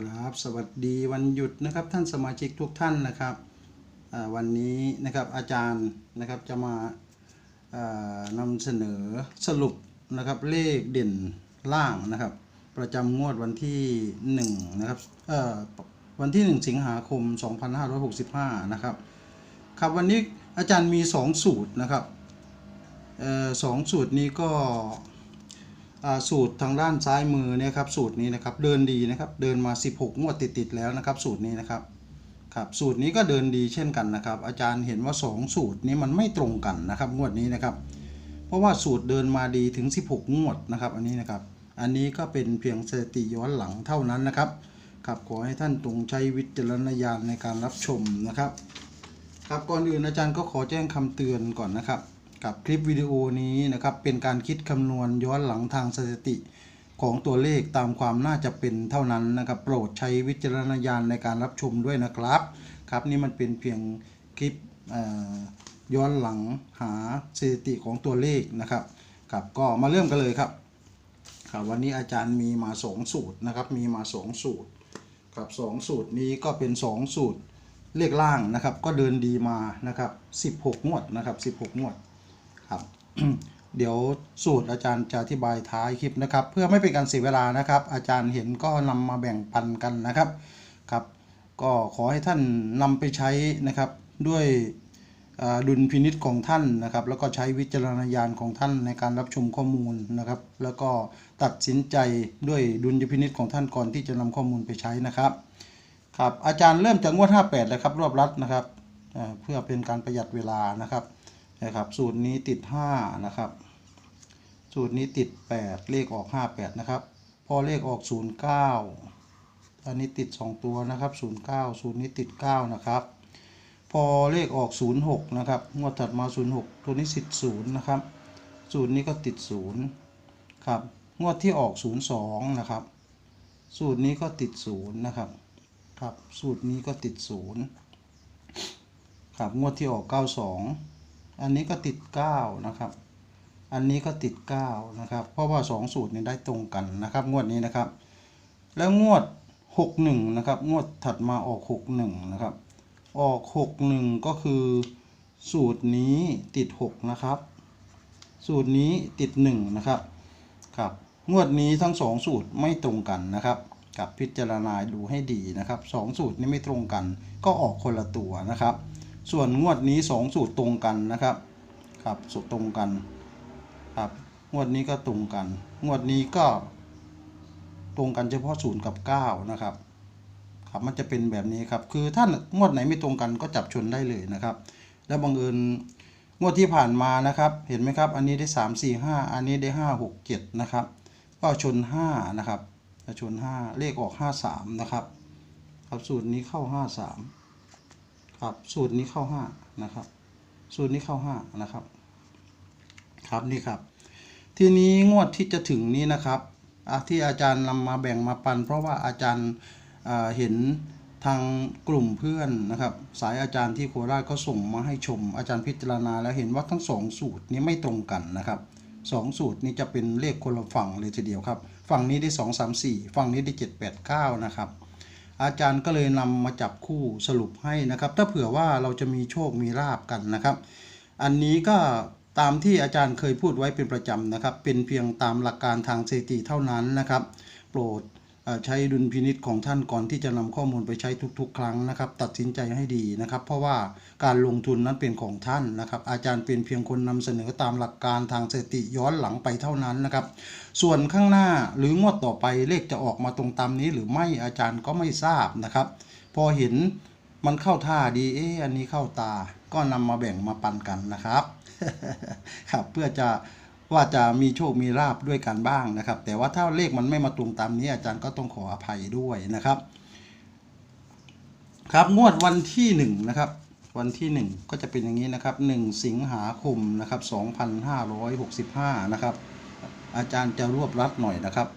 ครับ สวัสดีวันหยุดนะครับท่านสมาชิกทุกท่านนะครับวันนี้นะครับอาจารย์นะครับจะมาานำเสนอสรุปนะครับเลขเด่นล่างนะครับ ประจำงวดวันที่1นะครับวันที่ 1 สิงหาคม 2565 นะครับครับวันนี้อาจารย์มี 2 สูตรนะครับอสองสูตรนี้ก็ สูตรทางด้านซ้ายมือเนี่ยครับสูตรนี้นะครับเดินดีนะครับเดินมา 16 งวดติดๆแล้วนะครับ สูตรนี้นะครับครับสูตรนี้ก็เดินดีเช่นกันนะครับ อาจารย์เห็นว่า 2 สูตรนี้มันไม่ตรงกันนะครับงวดนี้นะครับ เพราะว่าสูตรเดินมาดีถึง 16 งวดนะครับ อันนี้นะครับ อันนี้ก็เป็นเพียงสถิติย้อนหลังเท่านั้นนะครับครับขอให้ท่านตรงใช้วิจารณญาณในการรับชมนะครับ ครับก่อนอื่นอาจารย์ก็ขอแจ้งคำเตือนก่อนนะครับ กับคลิปวิดีโอนี้นะครับเป็นการคิดคำนวณย้อนหลังทางสถิติของตัวเลขตามความน่าจะเป็นเท่านั้นนะครับโปรดใช้วิจารณญาณในการรับชมด้วยนะครับครับนี่มันเป็นเพียงคลิปย้อนหลังหาสถิติของตัวเลขนะครับครับก็มาเริ่มกันเลยครับครับวันนี้อาจารย์มีมาสองสูตรนะครับมีมาสองสูตรครับสองสูตรนี้ก็เป็นสองสูตรเลขล่างนะครับก็เดินดีมานะครับ16 งวดนะครับ16 งวด ครับ เดี๋ยวสูตรอาจารย์จะอธิบายท้ายคลิปนะครับ เพื่อไม่เป็นการเสียเวลานะครับ อาจารย์เห็นก็นำมาแบ่งปันกันนะครับครับ ก็ขอให้ท่านนำไปใช้นะครับด้วยดุลพินิษของท่านนะครับ แล้วก็ใช้วิจารณญาณของท่านในการรับชมข้อมูลนะครับ แล้วก็ตัดสินใจด้วยดุลยพินิษของท่านก่อนที่จะนำข้อมูลไปใช้นะครับครับอาจารย์เริ่มจากงวด 58 เลยครับรวบรัดนะครับเพื่อเป็นการประหยัดเวลานะครับ นะครับ สูตรนี้ติด 5 นะครับ สูตรนี้ติด 8 เลขออก 58 นะครับ พอเลขออก 09 อันนี้ติด 2 ตัวนะครับ 09 สูตรนี้ติด 9 นะครับ พอเลขออก 06 นะครับ งวดถัดมา 06 ตัวนี้ติด0นะครับ สูตรนี้ก็ติด 0 ครับ งวดที่ออก 02 นะครับ สูตรนี้ก็ติด 0 นะครับ ครับ สูตรนี้ก็ติด 0 ครับ งวดที่ออก 92 อันนี้ก็ติด 9 นะครับ อันนี้ก็ติด 9 นะครับ เพราะว่า 2 สูตรนี้ได้ตรงกันนะครับ งวดนี้นะครับ แล้วงวด 61 นะครับ งวดถัดมาออก 61 นะครับ ออก 61 ก็คือสูตรนี้ติด 6 นะครับ สูตรนี้ติด 1 นะครับ ครับ งวดนี้ทั้ง 2 สูตรไม่ตรงกันนะครับกับพิจารณาดูให้ดีนะครับสองสูตรนี้ไม่ตรงกัน ก็ออกคนละตัวนะครับ ส่วนงวดนี้ 2 สูตรตรงกันนะครับ ครับสูตรตรงกันครับงวดนี้ก็ตรงกัน งวดนี้ก็ตรงกันเฉพาะศูนย์กับ 9 นะครับ ครับมันจะเป็นแบบนี้ครับ คือถ้างวดไหนไม่ตรงกันก็จับชนได้เลยนะครับ แล้วบังเอิญงวดที่ผ่านมานะครับ เห็นไหมครับ อันนี้ได้ 3 4 5 อันนี้ได้ 5 6 7 นะครับ ก็ชน 5 นะครับชน 5 เลขออก 5 3 นะครับ ครับสูตรนี้เข้า 5 3 ครับสูตรนี้เข้าห้านะครับ สูตรนี้เข้าห้านะครับ ครับนี่ครับ ทีนี้งวดที่จะถึงนี้นะครับที่อาจารย์นำมาแบ่งมาปัน เพราะว่าอาจารย์เห็นทางกลุ่มเพื่อนนะครับ สายอาจารย์ที่โคราชก็ส่งมาให้ชม อาจารย์พิจารณาแล้วเห็นว่าทั้งสองสูตรนี้ไม่ตรงกันนะครับสองสูตรนี้จะเป็นเลขคนละฝั่งเลยทีเดียวครับ ฝั่งนี้ได้สองสามสี่ฝั่งนี้ได้เจ็ดแปดเก้านะครับ อาจารย์ก็เลยนำมาจับคู่สรุปให้นะครับ ถ้าเผื่อว่าเราจะมีโชคมีลาบกันนะครับ อันนี้ก็ตามที่อาจารย์เคยพูดไว้เป็นประจำนะครับ เป็นเพียงตามหลักการทางสถิติเท่านั้นนะครับ โปรด ใช้ดุลพินิษของท่านก่อนที่จะนำข้อมูลไปใช้ทุก ๆ ครั้งนะครับ ตัดสินใจให้ดีนะครับ เพราะว่าการลงทุนนั้นเป็นของท่านนะครับ อาจารย์เป็นเพียงคนนำเสนอตามหลักการทางสถิติย้อนหลังไปเท่านั้นนะครับ ส่วนข้างหน้าหรืองวดต่อไปเลขจะออกมาตรงตามนี้ หรือไม่อาจารย์ก็ไม่ทราบนะครับ พอเห็นมันเข้าท่าดีเอ๊อันนี้เข้าตาก็นำมาแบ่งมาปันกันนะครับครับเพื่อจะ ว่าจะมีโชคมีลาบด้วยกันบ้างนะครับ แต่ว่าถ้าเลขมันไม่มาตรงตามนี้อาจารย์ก็ต้องขออภัยด้วยนะครับ ครับงวดวันที่หนึ่งนะครับวันที่หนึ่งก็จะเป็นอย่างนี้นะครับหนึ่งสิงหาคมนะครับสองพันห้าร้อยหกสิบห้านะครับอาจารย์จะรวบรัดหน่อยนะครับ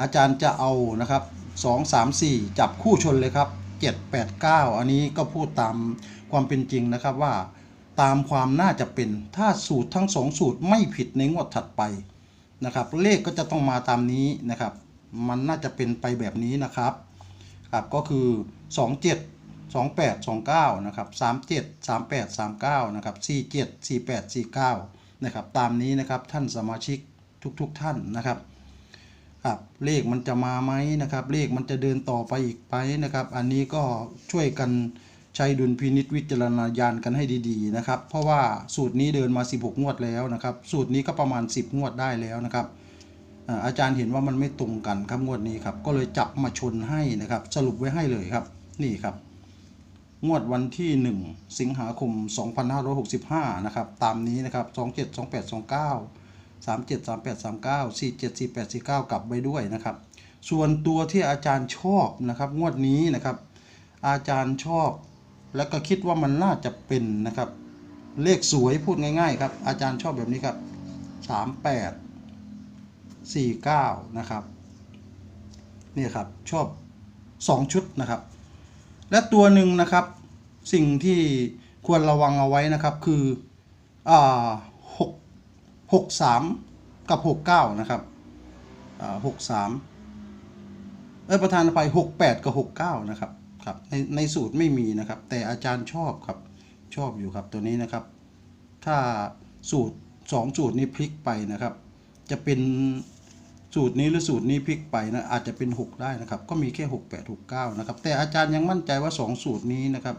อาจารย์จะเอานะครับสองสามสี่จับคู่ชนเลยครับเจ็ดแปดเก้าอันนี้ก็พูดตามความเป็นจริงนะครับว่า ตามความน่าจะเป็น ถ้าสูตรทั้งสองสูตรไม่ผิดในงวดถัดไปนะครับ เลขก็จะต้องมาตามนี้นะครับ มันน่าจะเป็นไปแบบนี้นะครับครับก็คือ 27 28 29นะครับ37 38 39นะครับ47 48 49นะครับ ตามนี้นะครับท่านสมาชิกทุกๆทท่านนะครับครับเลขมันจะมาไหมนะครับ เลขมันจะเดินต่อไปอีกไปนะครับ อันนี้ก็ช่วยกัน ใช้ดุลพินิษวิจารณญาณกันให้ดีๆนะครับ เพราะว่าสูตรนี้เดินมา 16 งวดแล้วนะครับ สูตรนี้ก็ประมาณ 10 งวดได้แล้วนะครับอาอาจารย์เห็นว่ามันไม่ตรงกันครับงวดนี้ครับ ก็เลยจับมาชนให้นะครับ สรุปไว้ให้เลยครับ นี่ครับ งวดวันที่ 1 สิงหาคม 2565 นะครับ ตามนี้นะครับ 27 28 29 37 38 39 47 48 49 กลับไปด้วยนะครับ ส่วนตัวที่อาจารย์ชอบนะครับ งวดนี้นะครับ อาจารย์ชอบ แล้วก็คิดว่ามันน่าจะเป็นนะครับ เลขสวยพูดง่าย ๆ ครับ อาจารย์ชอบแบบนี้ครับ 38 49 นะครับนี่ครับชอบ 2 ชุดนะครับ และตัวหนึ่งนะครับสิ่งที่ควรระวังเอาไว้นะครับคืออ่า6 63กับ69นะครับอ่า63เออประธานอภัย68กับ69นะครับ ครับในในสูตรไม่มีนะครับ แต่อาจารย์ชอบครับชอบอยู่ครับตัวนี้นะครับ ถ้าสูตร2สูตรนี้พลิกไปนะครับ จะเป็นสูตรนี้หรือสูตรนี้พลิกไปนะอาจจะเป็น 6 ได้นะครับ ก็มีแค่ 6 8 6 9นะครับแต่อาจารย์ยังมั่นใจว่า 2 สูตรนี้นะครับ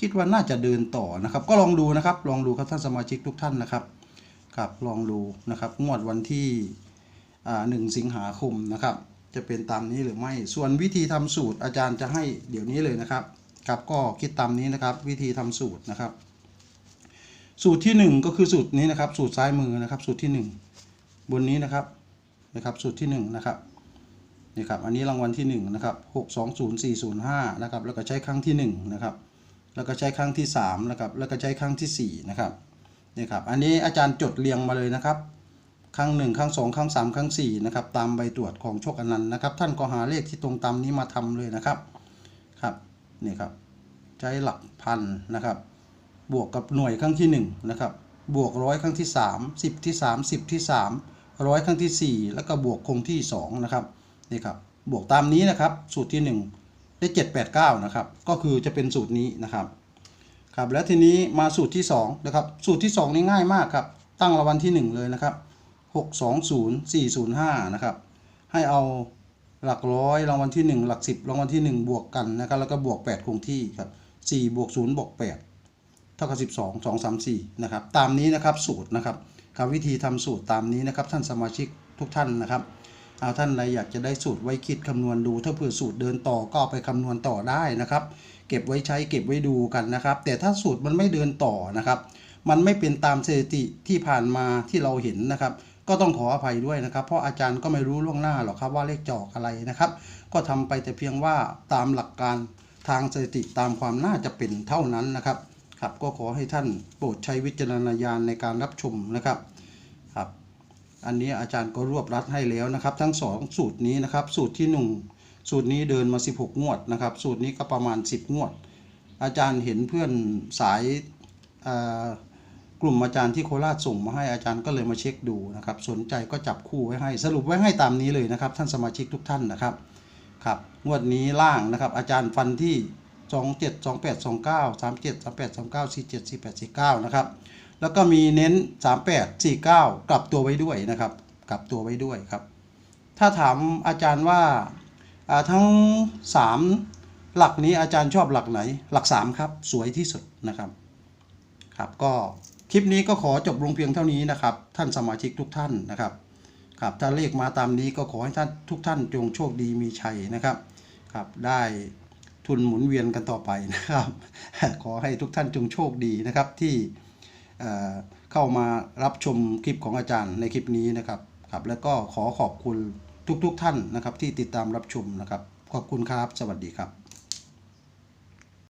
คิดว่าน่าจะเดินต่อนะครับ ก็ลองดูนะครับ ลองดูครับท่านสมาชิกทุกท่านนะครับครับลองดูนะครับงวดวันที่หนึ่งสิงหาคมนะครับ จะเป็นตามนี้หรือไม่ ส่วนวิธีทำสูตรอาจารย์จะให้เดี๋ยวนี้เลยนะครับครับก็คิดตามนี้นะครับ วิธีทำสูตรนะครับ สูตรที่ 1 ก็คือสูตรนี้นะครับ สูตรซ้ายมือนะครับ สูตรที่ 1 บนนี้นะครับนะครับ สูตรที่1นะครับนี่ครับอันนี้รางวัลที่1นะครับ620405นะครับแล้วก็ใช้ครั้งที่1นะครับแล้วก็ใช้ครั้งที่3นะครับแล้วก็ใช้ครั้งที่4นะครับนี่ครับอันนี้อาจารย์จดเรียงมาเลยนะครับ ครั้ง1ครั้ง2ครั้ง3ครั้ง4นะครับตามใบตรวจของโชคอนันต์นะครับ ท่านก็หาเลขที่ตรงตามนี้มาทำเลยนะครับครับนี่ครับใช้หลักพันนะครับ บวกกับหน่วยครั้งที่1นะครับบวกร้อยครั้งที่ 3 10 ที่ 3 10 ที่3ร้อยครั้งที่ 4 แล้วก็บวกคงที่2นะครับนี่ครับบวกตามนี้นะครับ สูตรที่ 1 ได้ 789นะครับก็คือจะเป็นสูตรนี้นะครับครับแล้วทีนี้มาสูตรที่2นะครับสูตรที่ 2 นี่ง่ายมากครับตั้งรางวัลที่ 1 เลยนะครับ 620405 นะครับ ให้เอาหลักร้อยรางวัลที่ 1 หลัก 10รางวัลที่ 1 บวกกันนะครับ แล้วก็บวก 8 คงที่ครับ4บวก0บวก8เท่ากับ 12 2 3 4 นะครับ ตามนี้นะครับสูตรนะครับครับวิธีทำสูตรตามนี้นะครับ ท่านสมาชิกทุกท่านนะครับเอาท่านใดอยากจะได้สูตรไว้คิดคำนวณดู ถ้าเผื่อสูตรเดินต่อก็ไปคำนวณต่อได้นะครับ เก็บไว้ใช้เก็บไว้ดูกันนะครับ แต่ถ้าสูตรมันไม่เดินต่อนะครับ มันไม่เป็นตามสถิติที่ผ่านมาที่เราเห็นนะครับ ก็ต้องขออภัยด้วยนะครับ เพราะอาจารย์ก็ไม่รู้ล่วงหน้าหรอกครับว่าเลขจอกอะไรนะครับ ก็ทำไปแต่เพียงว่าตามหลักการทางสถิติตามความน่าจะเป็นเท่านั้นนะครับครับก็ขอให้ท่านโปรดใช้วิจารณญาณในการรับชมนะครับครับ อันนี้อาจารย์ก็รวบรัดให้แล้วนะครับ ทั้งสองสูตรนี้นะครับ สูตรที่หนึ่งสูตรนี้เดินมา 16 งวดนะครับ สูตรนี้ก็ประมาณ 10 งวด อาจารย์เห็นเพื่อนสายอ่อ กลุ่มอาจารย์ที่โคราชส่งมาให้อาจารย์ก็เลยมาเช็คดูนะครับ สนใจก็จับคู่ไว้ให้สรุปไว้ให้ตามนี้เลยนะครับ ท่านสมาชิกทุกท่านนะครับครับงวดนี้ล่างนะครับ อาจารย์ฟันที่ 27 28 29 37 38 39 47 48 49นะครับแล้วก็มีเน้น 38 49 กลับตัวไว้ด้วยนะครับกลับตัวไว้ด้วยครับ ถ้าถามอาจารย์ว่าอ่าทั้ง 3 หลักนี้อาจารย์ชอบหลักไหน หลัก 3 ครับ สวยที่สุดนะครับ ครับก็ คลิปนี้ก็ขอจบลงเพียงเท่านี้นะครับ ท่านสมาชิกทุกท่านนะครับครับถ้าเลขมาตามนี้ก็ขอให้ท่านทุกท่านจงโชคดีมีชัยนะครับครับได้ทุนหมุนเวียนกันต่อไปนะครับ ขอให้ทุกท่านจงโชคดีนะครับที่เข้ามารับชมคลิปของอาจารย์ในคลิปนี้นะครับครับแล้วก็ขอขอบคุณทุกๆทท่านนะครับที่ติดตามรับชมนะครับ ขอบคุณครับ สวัสดีครับ